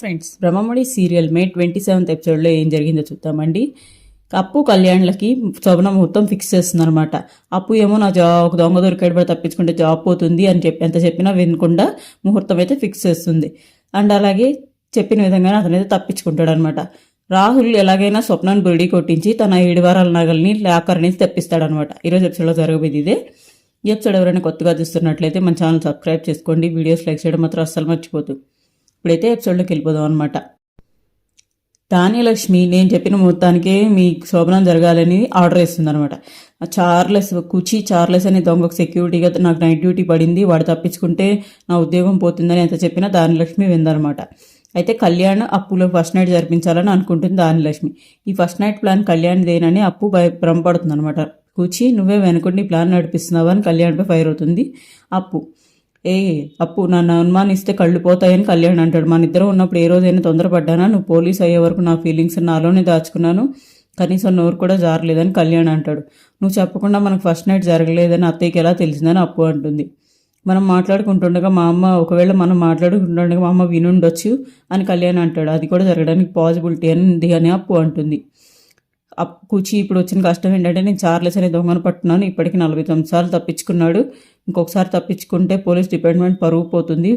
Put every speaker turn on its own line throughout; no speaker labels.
Friends Brahmamudi serial May twenty seventh ఎపిసోడ్లో ఏం జరిగిందో చూద్దామండి. అప్పు కళ్యాణ్లకి శోభన ముహూర్తం ఫిక్స్ చేస్తుందనమాట అప్పు ఏమో నా జాబ్ ఒక దొంగ దొరికాడు పడి తప్పించుకుంటే జాబ్ పోతుంది అని చెప్పి ఎంత చెప్పినా వినకుండా ముహూర్తం అయితే ఫిక్స్ చేస్తుంది. అండ్ అలాగే చెప్పిన విధంగానే అతనైతే తప్పించుకుంటాడు అనమాట రాహుల్ ఎలాగైనా స్వప్నాన్ని బుడి కొట్టించి తన ఏడు వారాల నగల్ని లాకర్ నుంచి తెప్పిస్తాడనమాట ఈరోజు ఎపిసోడ్లో జరగబోయేది ఇదే. ఎపిసోడ్ ఎవరైనా కొత్తగా చూస్తున్నట్లయితే మన ఛానల్ సబ్స్క్రైబ్ చేసుకోండి. వీడియోస్ లైక్ చేయడం మాత్రం అస్సలు మర్చిపోతుంది ఇప్పుడైతే ఎపిసోడ్లోకి వెళ్ళిపోదాం అనమాట ధాన్యలక్ష్మి నేను చెప్పిన ముహూర్తానికే మీ శోభనం జరగాలని ఆర్డర్ ఇస్తుంది అనమాట చార్లెస్ కుచి చార్లెస్ అనే దొంగకు సెక్యూరిటీగా నాకు నైట్ డ్యూటీ పడింది. వాడు తప్పించుకుంటే నా ఉద్యోగం పోతుందని ఎంత చెప్పినా ధాన్యలక్ష్మి విందనమాట అయితే కళ్యాణ్ అప్పులో ఫస్ట్ నైట్ జరిపించాలని అనుకుంటుంది ధాన్యలక్ష్మి. ఈ ఫస్ట్ నైట్ ప్లాన్ కళ్యాణ్ దేనని అప్పు భయ భ్రమపడుతుంది అనమాట కూచి నువ్వే వెనుకుండి ప్లాన్ నడిపిస్తున్నావా అని కళ్యాణ్పై ఫైర్ అవుతుంది అప్పు. ఏ అప్పు నన్ను అనుమానిస్తే కళ్ళు పోతాయని కళ్యాణ్ అంటాడు. మన ఇద్దరం ఉన్నప్పుడు ఏ రోజైనా తొందరపడ్డానా? నువ్వు పోలీస్ అయ్యే వరకు నా ఫీలింగ్స్ నాలోనే దాచుకున్నాను. కనీసం నోరు కూడా జారలేదని కళ్యాణ్ అంటాడు. నువ్వు చెప్పకుండా మనకు ఫస్ట్ నైట్ జరగలేదని అత్తయ్యకి ఎలా తెలిసిందని అప్పు అంటుంది. మనం మాట్లాడుకుంటుండగా మా అమ్మ ఒకవేళ మనం మాట్లాడుకుంటుండగా మా అమ్మ వినుండొచ్చు అని కళ్యాణ్ అంటాడు. అది కూడా జరగడానికి పాసిబిలిటీ అని అని అప్పు అంటుంది. కూచి ఇప్పుడు వచ్చిన కష్టం ఏంటంటే నేను చార్లెస్ అనే దొంగను పట్టున్నాను. ఇప్పటికి నలభై తొమ్మిది సార్లు తప్పించుకున్నాడు. ఇంకొకసారి తప్పించుకుంటే పోలీస్ డిపార్ట్మెంట్ పరుగు పోతుంది.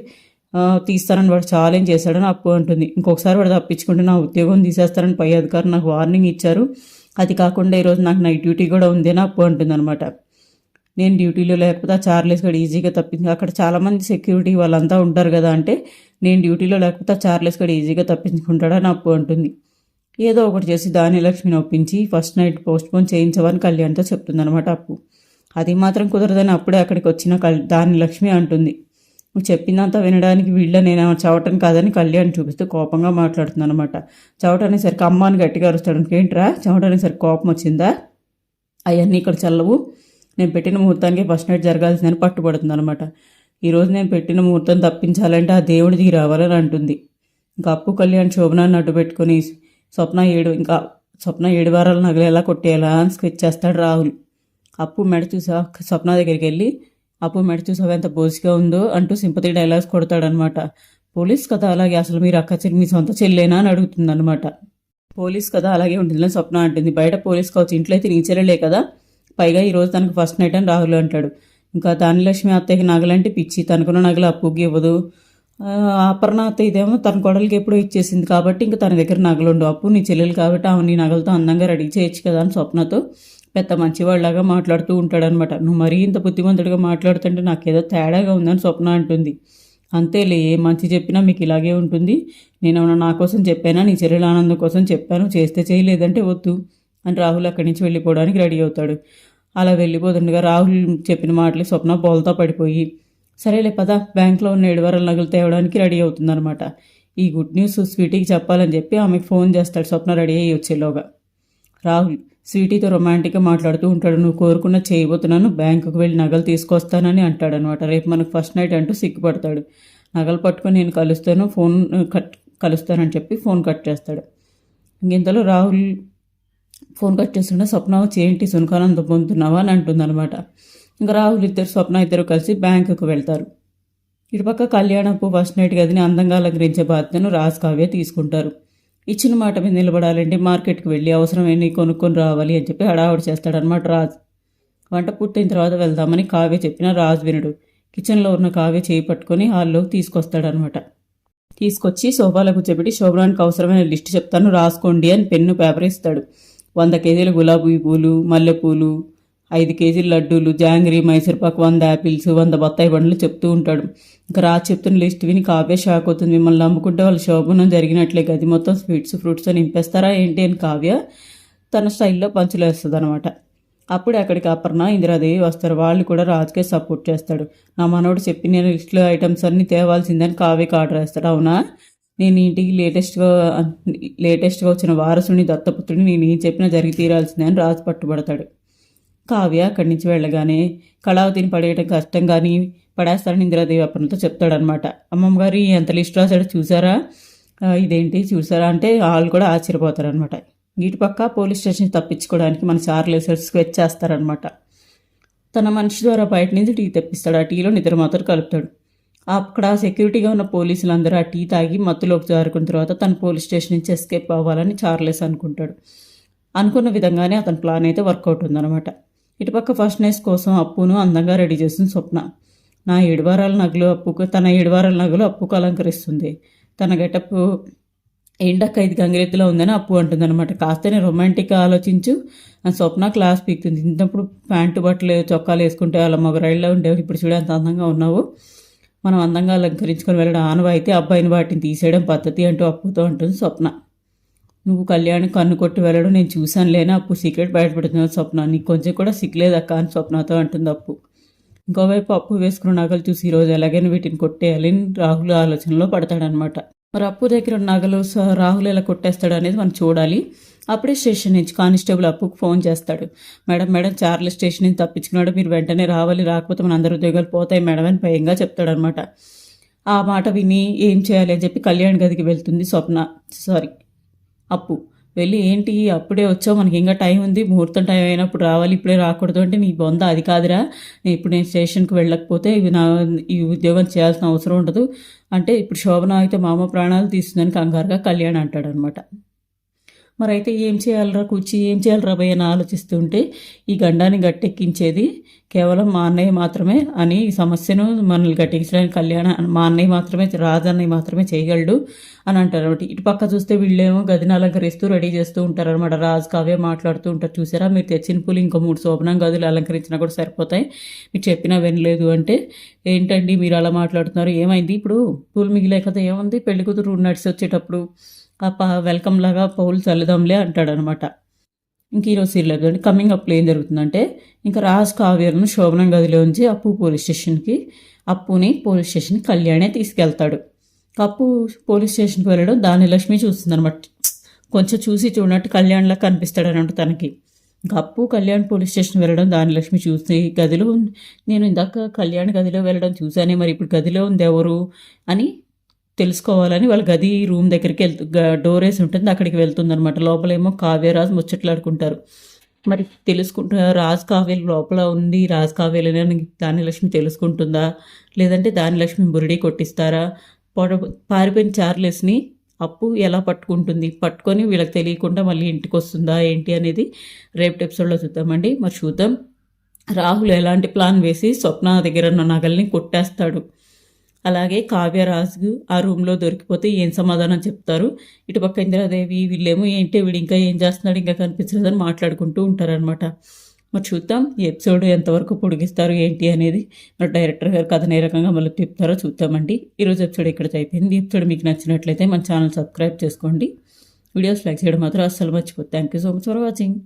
తీస్తానని వాడు ఛాలెంజ్ చేశాడని అప్పు అంటుంది. ఇంకొకసారి వాడు తప్పించుకుంటే నా ఉద్యోగం తీసేస్తారని పై అధికారు నాకు వార్నింగ్ ఇచ్చారు. అది కాకుండా ఈరోజు నాకు నైట్ డ్యూటీ కూడా ఉంది అని అప్పు అంటుంది అనమాట నేను డ్యూటీలో లేకపోతే ఆ చార్లెస్ గడు ఈజీగా తప్పింది అక్కడ చాలామంది సెక్యూరిటీ వాళ్ళంతా ఉంటారు కదా అంటే నేను డ్యూటీలో లేకపోతే ఆ చార్లెస్ గడు ఈజీగా తప్పించుకుంటాడని అప్పు అంటుంది. ఏదో ఒకటి చేసి దానిలక్ష్మిని ఒప్పించి ఫస్ట్ నైట్ పోస్ట్ పోన్ చేయించవని కళ్యాణ్తో చెప్తుందనమాట అప్పు. అది మాత్రం కుదరదని అప్పుడే అక్కడికి వచ్చిన కల్ దాని లక్ష్మి అంటుంది. నువ్వు చెప్పిందంతా వినడానికి వీళ్ళ నేను చవటం కాదని కళ్యాణ్ చూపిస్తూ కోపంగా మాట్లాడుతుందనమాట చవటనేసరికి అమ్మాని గట్టిగా అరుస్తాడు ఏంట్రా? చవటనేసరికి కోపం వచ్చిందా? అవన్నీ ఇక్కడ చల్లవు. నేను పెట్టిన ముహూర్తానికి ఫస్ట్ నైట్ జరగాల్సిందని పట్టుబడుతుంది అనమాట ఈరోజు నేను పెట్టిన ముహూర్తం తప్పించాలంటే ఆ దేవుడిది రావాలని అంటుంది. ఇంకా అప్పు కళ్యాణ్ శోభనాన్ని అడ్డు పెట్టుకొని స్వప్న ఏడు ఇంకా స్వప్న ఏడు వారాలు నగలు ఎలా కొట్టేయాలా అని స్కెచ్ చేస్తాడు రాహుల్. అప్పు మెడ చూసా స్వప్న దగ్గరికి వెళ్ళి అప్పు మెడ చూసావు? ఎంత బోసిగా ఉందో అంటూ సింపతి డైలాగ్స్ కొడతాడనమాట. పోలీస్ కదా అలాగే అసలు మీరు అక్క చెల్లి మీ సొంత చెల్లేనా? అని అడుగుతుంది అనమాట పోలీస్ కదా అలాగే ఉంటుంది స్వప్న అంటుంది. బయట పోలీస్ కావచ్చు ఇంట్లో అయితే నీ చెల్లెలే కదా. పైగా ఈరోజు తనకు ఫస్ట్ నైట్ అని రాహుల్ అంటాడు. ఇంకా దానిలక్ష్మి అత్తయ్యకి నగలంటే పిచ్చి తనకున్న నగలు అప్పుకి ఇవ్వదు. అపర్ణత ఇదేమో తన కొడలికి ఎప్పుడో ఇచ్చేసింది కాబట్టి ఇంకా తన దగ్గర నగలుండు అప్పు నీ చెల్లెలు కాబట్టి ఆమె నీ నగలతో అందంగా రెడీ చేయొచ్చు కదా అని స్వప్నతో పెద్ద మంచివాళ్ళలాగా మాట్లాడుతూ ఉంటాడనమాట నువ్వు మరీ ఇంత బుద్ధిమంతుడిగా మాట్లాడుతుంటే నాకేదో తేడాగా ఉందని స్వప్న అంటుంది. అంతేలే ఏ మంచి చెప్పినా మీకు ఇలాగే ఉంటుంది. నేను నా కోసం చెప్పానా? నీ చెల్లెల ఆనందం కోసం చెప్పాను. చేస్తే చేయలేదంటే వద్దు అని రాహుల్ అక్కడి నుంచి వెళ్ళిపోవడానికి రెడీ అవుతాడు. అలా వెళ్ళిపోతుండగా రాహుల్ చెప్పిన మాటలు స్వప్న బోల్తా పడిపోయి సరేలే పద. బ్యాంక్లో ఉన్న ఏడు నగలు తేవడానికి రెడీ అవుతుందనమాట ఈ గుడ్ న్యూస్ స్వీటీకి చెప్పాలని చెప్పి ఆమెకు ఫోన్ చేస్తాడు. స్వప్న రెడీ అయ్యి వచ్చేలోగా. రాహుల్ స్వీటీతో రొమాంటిక్గా మాట్లాడుతూ ఉంటాడు. నువ్వు కోరుకున్న చేయబోతున్నాను. బ్యాంకుకు వెళ్ళి నగలు తీసుకొస్తానని అంటాడనమాట రేపు మనకు ఫస్ట్ నైట్ అంటూ సిగ్గుపడతాడు. నగలు పట్టుకొని నేను కలుస్తాను. ఫోన్ కట్ కలుస్తానని చెప్పి ఫోన్ కట్ చేస్తాడు. ఇంతలో రాహుల్ ఫోన్ కట్ చేస్తుంటే స్వప్న చేంటి సునకానంద పొందుతున్నావా? అని అంటుందన్నమాట. ఇంకా రాహుల్ ఇద్దరు స్వప్న ఇద్దరు కలిసి బ్యాంకుకు వెళ్తారు. ఇటుపక్క కళ్యాణపు ఫస్ట్ నైట్ గదిని అందంగా అలంకరించే బాధ్యతను రాజ్ కావ్య తీసుకుంటారు. ఇచ్చిన మాట మీద నిలబడాలంటే మార్కెట్కి వెళ్ళి అవసరమైన కొనుక్కొని రావాలి అని చెప్పి హడావుడి చేస్తాడనమాట రాజ్. వంట పూర్తయిన తర్వాత వెళ్దామని కావ్య చెప్పిన రాజ్ వినుడు. కిచెన్లో ఉన్న కావ్య చేయి పట్టుకొని హాల్లోకి తీసుకొస్తాడనమాట తీసుకొచ్చి శోభాలో కూర్చోబెట్టి శోభనానికి అవసరమైన లిస్ట్ చెప్తాను రాసుకోండి అని పెన్ను పేపర్ ఇస్తాడు. వంద కేజీల గులాబీ పూలు మల్లెపూలు ఐదు కేజీల లడ్డూలు జాంగ్రీ మైసూర్పాకు వంద యాపిల్స్ వంద బత్తాయి పండ్లు చెప్తూ ఉంటాడు. ఇంకా రాజు చెప్తున్న లిస్ట్ విని కావ్య షాక్ అవుతుంది. మిమ్మల్ని నమ్ముకుంటే వాళ్ళ శోభనం జరిగినట్లే గది మొత్తం స్వీట్స్ ఫ్రూట్స్ అని నింపేస్తారా ఏంటి అని కావ్య తన స్టైల్లో పంచులు వేస్తుంది అనమాట అప్పుడు అక్కడికి అపర్ణ ఇందిరాదేవి వస్తారు. వాళ్ళు కూడా రాజుకే సపోర్ట్ చేస్తాడు. నా మనోడు చెప్పి నేను లిస్ట్లో ఐటమ్స్ అన్నీ తేవాల్సిందని కావ్యకి ఆర్డర్ వేస్తాడు. అవునా? నేను ఇంటికి లేటెస్ట్గా లేటెస్ట్గా వచ్చిన వారసుని దత్తపుత్రుడిని నేను ఏం చెప్పినా జరిగి తీరాల్సిందే అని రాజు పట్టుబడతాడు. కావ్య అక్కడి నుంచి వెళ్ళగానే కళావతిని పడేయటం కష్టం కానీ పడేస్తారని ఇందిరాదేవి అప్పటితో చెప్తాడనమాట అమ్మమ్మ గారు ఎంత లిస్ట్ రాశాడు చూసారా ఇదేంటి చూసారా అంటే వాళ్ళు కూడా ఆశ్చర్యపోతారనమాట వీటి పక్క పోలీస్ స్టేషన్ తప్పించుకోవడానికి మన చార్లేసర్స్ వచ్చేస్తారనమాట తన మనిషి ద్వారా బయట నుంచి టీ తెప్పిస్తాడు ఆ టీలో నిద్ర మాత్రం కలుపుతాడు. అక్కడ సెక్యూరిటీగా ఉన్న పోలీసులు అందరూ ఆ టీ తాగి మత్తులోకి జారుకున్న తర్వాత తన పోలీస్ స్టేషన్ నుంచి ఎస్కేప్ అవ్వాలని చార్లెస్ అనుకుంటాడు. అనుకున్న విధంగానే అతని ప్లాన్ అయితే వర్కౌట్ ఉందన్నమాట. ఇటుపక్క ఫస్ట్ నైస్ కోసం అప్పును అందంగా రెడీ చేసింది స్వప్న. నా ఏడువారాల నగలు అప్పుకు తన ఏడువారాల నగలు అప్పుకు అలంకరిస్తుంది. తన గెటప్ ఏంటక్క ఇది గంగిరెద్దులో ఉందని అప్పు అంటుంది అనమాట కాస్తనే రొమాంటిక్గా ఆలోచించు. ఆ స్వప్న క్లాస్ పీక్తుంది. ఇంతప్పుడు ప్యాంటు బట్టలు చొక్కాలు వేసుకుంటే వాళ్ళ మగరాయిల్లో ఉండేవి ఇప్పుడు చూడ అంత అందంగా ఉన్నావు. మనం అందంగా అలంకరించుకొని వెళ్ళడం ఆనవాయితీ. అబ్బాయిని వాటిని తీసేయడం పద్ధతి అంటూ అప్పుతో అంటుంది స్వప్న. నువ్వు కళ్యాణ్ కన్ను కొట్టి వెళ్ళడం నేను చూశాను లేనా అప్పు సీక్రెట్ బయటపెడుతున్నావు స్వప్న. నీకు కొంచెం కూడా సిగ్గులేదక్క అని స్వప్నతో అంటుంది అప్పు. ఇంకోవైపు అప్పు వేసుకున్న నగలు చూసి ఈరోజు ఎలాగైనా వీటిని కొట్టేయాలి అని రాహుల్ ఆలోచనలో పడతాడనమాట మరి అప్పు దగ్గర ఉన్న నగలు రాహుల్ ఎలా కొట్టేస్తాడు అనేది మనం చూడాలి. అప్పుడే స్టేషన్ నుంచి కానిస్టేబుల్ అప్పుకు ఫోన్ చేస్తాడు. మేడం మేడం చార్లెస్ స్టేషన్ నుంచి తప్పించుకున్నాడు. మీరు వెంటనే రావాలి. రాకపోతే మన అందరి ఉద్యోగాలు పోతాయి మేడం అని భయంగా చెప్తాడనమాట ఆ మాట విని ఏం చేయాలి అని చెప్పి కళ్యాణ్ గదికి వెళ్తుంది స్వప్న. సారీ అప్పు. వెళ్ళి ఏంటి అప్పుడే వచ్చావు మనకి ఇంకా టైం ఉంది ముహూర్తం టైం అయినప్పుడు రావాలి ఇప్పుడే రాకూడదు అంటే నీ బొంద అది కాదురా. ఇప్పుడు నేను స్టేషన్కి వెళ్ళకపోతే ఇవి నా ఈ ఉద్యోగం చేయాల్సిన అవసరం ఉండదు. అంటే ఇప్పుడు శోభన అయితే మామ ప్రాణాలు తీస్తుందని కంగారుగా కళ్యాణ్ అంటాడనమాట. మరి అయితే ఏం చేయాలరా కూర్చి? ఏం చేయాలరా భయ్య? అని ఆలోచిస్తుంటే ఈ గండాన్ని గట్టెక్కించేది కేవలం మా అన్నయ్య మాత్రమే అని ఈ సమస్యను మనల్ని గట్టెక్కించడానికి కళ్యాణ మా అన్నయ్య మాత్రమే రాజన్నయ్య మాత్రమే చేయగలడు అని అంటారు అనమాట ఇటు పక్క చూస్తే వీళ్ళేమో గదిని అలంకరిస్తూ రెడీ చేస్తూ ఉంటారనమాట రాజు కావే మాట్లాడుతూ ఉంటారు. చూసారా? మీరు తెచ్చిన పూలు ఇంకో మూడు శోభనం గదులు అలంకరించినా కూడా సరిపోతాయి. మీరు చెప్పినా వినలేదు అంటే ఏంటండి మీరు అలా మాట్లాడుతున్నారు? ఏమైంది ఇప్పుడు? పూలు మిగిలే కదా ఏముంది? పెళ్ళి కూతురు నడిచి వచ్చేటప్పుడు ఆ వెల్కమ్ లాగా పౌలు చల్లుదాంలే అంటాడనమాట. ఇంక ఈరోజు సీరియల్ కమింగ్ అప్లో ఏం జరుగుతుందంటే ఇంకా రాజ్ కావ్యను శోభనం గదిలో ఉంచి అప్పు పోలీస్ స్టేషన్కి అప్పుని పోలీస్ స్టేషన్కి కళ్యాణే తీసుకెళ్తాడు. అప్పు పోలీస్ స్టేషన్కి వెళ్ళడం దాని లక్ష్మి చూస్తుంది అనమాట కొంచెం చూసి చూడనట్టు కళ్యాణ్లా కనిపిస్తాడు అనమాట తనకి. ఇంకా అప్పు కళ్యాణ్ పోలీస్ స్టేషన్ వెళ్ళడం దాని లక్ష్మి చూసి గదిలో నేను ఇందాక కళ్యాణ్ గదిలో వెళ్ళడం చూశానే మరి ఇప్పుడు గదిలో ఉంది ఎవరు అని తెలుసుకోవాలని వాళ్ళ గది రూమ్ దగ్గరికి వెళ్తూ డోర్ వేసి ఉంటుంది అక్కడికి వెళ్తుందనమాట లోపలేమో కావ్యరాజు ముచ్చట్లాడుకుంటారు. మరి తెలుసుకుంటున్న రాజ్ కావ్యలు లోపల ఉంది రాజ్ కావ్యలని దానిలక్ష్మి తెలుసుకుంటుందా? లేదంటే దానిలక్ష్మి బురిడి కొట్టిస్తారా? పొడ పారిపోయిన చార్లెస్ని అప్పు ఎలా పట్టుకుంటుంది? పట్టుకొని వీళ్ళకి తెలియకుండా మళ్ళీ ఇంటికి వస్తుందా ఏంటి అనేది రేపు ఎపిసోడ్లో చూద్దామండి. మరి చూద్దాం. రాహుల్ ఎలాంటి ప్లాన్ వేసి స్వప్న దగ్గర ఉన్న నగల్ని కొట్టేస్తాడు. అలాగే కావ్యరాజు ఆ రూమ్లో దొరికిపోతే ఏం సమాధానం చెప్తారు? ఇటుపక్క ఇందిరాదేవి వీళ్ళేమో ఏంటి వీడు ఇంకా ఏం చేస్తున్నాడు ఇంకా కనిపించలేదని మాట్లాడుకుంటూ ఉంటారనమాట మరి చూద్దాం ఈ ఎపిసోడ్ ఎంతవరకు పొడిగిస్తారు ఏంటి అనేది. మరి డైరెక్టర్ గారు కథను ఏ రకంగా మళ్ళీ చెప్తారో చూద్దామండి. ఈరోజు ఎపిసోడ్ ఇక్కడ అయిపోయింది. ఎపిసోడ్ మీకు నచ్చినట్లయితే మన ఛానల్ సబ్స్క్రైబ్ చేసుకోండి. వీడియోస్ లైక్ చేయడం మాత్రం అస్సలు మర్చిపోతుంది thank you so much for watching